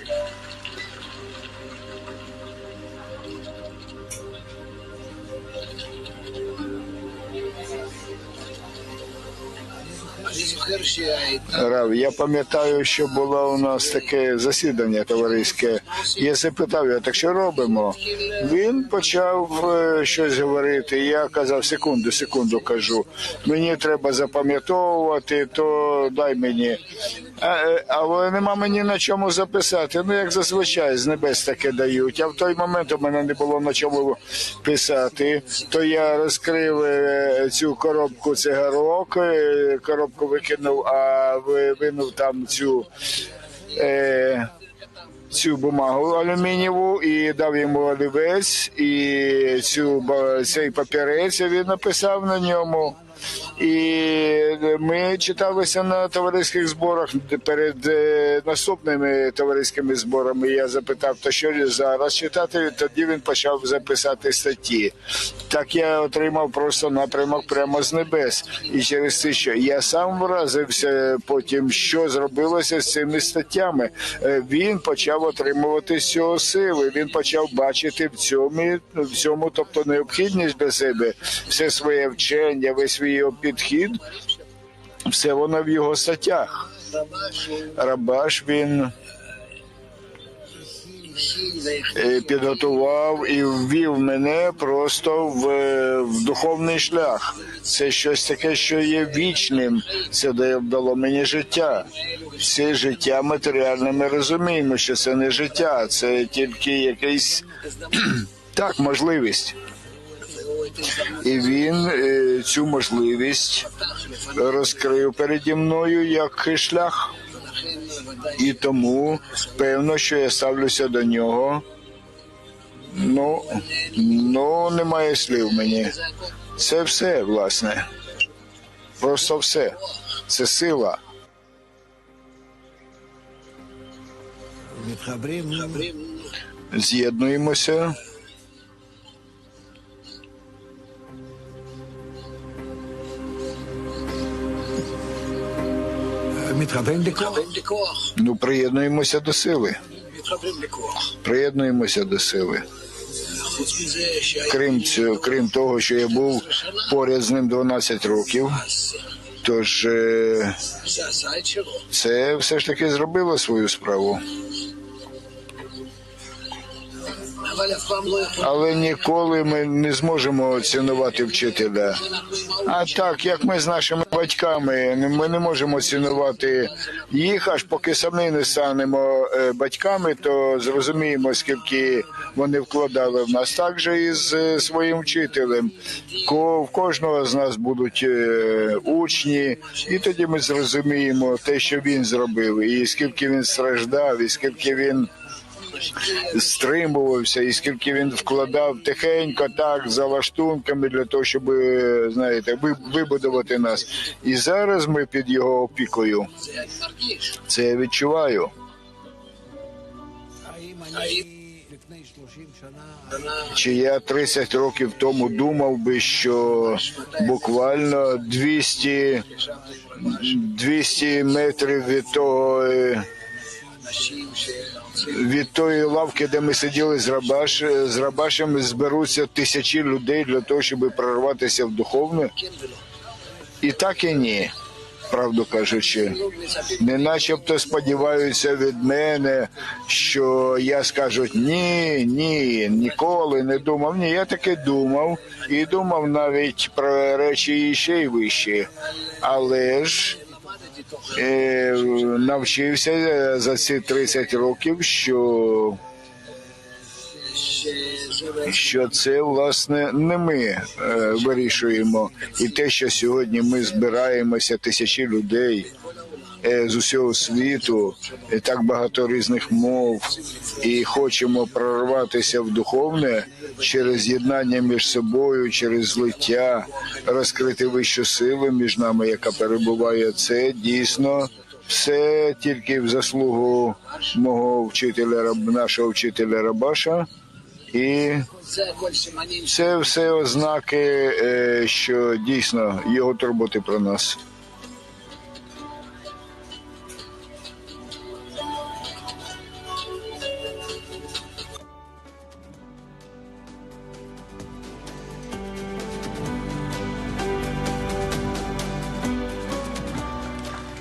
Nation. Рав, я пам'ятаю, що було у нас таке засідання товариське. Я запитав його, так що робимо? Він почав е, щось говорити. Я казав, секунду, секунду кажу. Мені треба запам'ятовувати, то дай мені. А, е, але нема мені на чому записати. Ну, як зазвичай, з небес таке дають. А в той момент у мене не було на чому писати. То я розкрив е, цю коробку цигарок, е, коробку викинув, а винув там цю. Е, Цю бумагу алюмінієву і дав йому олівець, і цю цей папірець він написав на ньому. І ми читалися на товариських зборах перед е, наступними товариськими зборами. Я запитав, то що зараз читати. Тоді він почав записати статті. Так я отримав просто напрямок прямо з небес. І через те, що я сам вразився потім, що зробилося з цими статтями. Е, Він почав отримувати з цього сили. Він почав бачити в цьому, в цьому, тобто необхідність для себе, все своє вчення, весь свій його підхід, все воно в його статтях. Рабаш він е, підготував і ввів мене просто в, в духовний шлях. Це щось таке, що є вічним. Це дало мені життя. Це життя матеріальне. Ми розуміємо, що це не життя, це тільки якийсь так, можливість і він е, цю можливість розкрив переді мною як шлях, і тому певно, що я ставлюся до нього. Ну, ну немає слів мені. Це все, власне. Просто все. Це сила. Ну, З'єднуємося. Ну, приєднуємося до сили. Приєднуємося до сили. Крім крім того, що я був поряд з ним 12 років. Тож е, це все ж таки зробило свою справу. Але ніколи ми не зможемо цінувати вчителя. А так, як ми з нашими батьками, ми не можемо цінувати їх, аж поки самі не станемо е, батьками, то зрозуміємо, скільки вони вкладали в нас. Так же і з е, своїм вчителем. В кожного з нас будуть е, учні, і тоді ми зрозуміємо те, що він зробив, і скільки він страждав, і скільки він стримувався, і скільки він вкладав тихенько, так за лаштунками для того, щоб е, знаєте, вибудувати нас. І зараз ми під його опікою. Це я відчуваю. Чи я 30 років тому думав би, що буквально 200 200 метрів від того е, від тої лавки, де ми сиділи з Рабаш, з Рабашем, зберуться тисячі людей для того, щоб прорватися в духовну. І так і ні, правду кажучи, не начебто сподіваються від мене, що я скажу ні, ні, ніколи не думав. Ні, я таки думав і думав навіть про речі ще й вищі, але ж. Е, навчився за ці 30 років, що що це власне не ми е, вирішуємо, і те, що сьогодні ми збираємося тисячі людей. Е, з усього світу, е, так багато різних мов, і хочемо прорватися в духовне через єднання між собою, через злиття, розкрити вищу силу між нами, яка перебуває це дійсно. Все тільки в заслугу мого вчителя, нашого вчителя Рабаша, і це все ознаки, е, що дійсно його турботи про нас.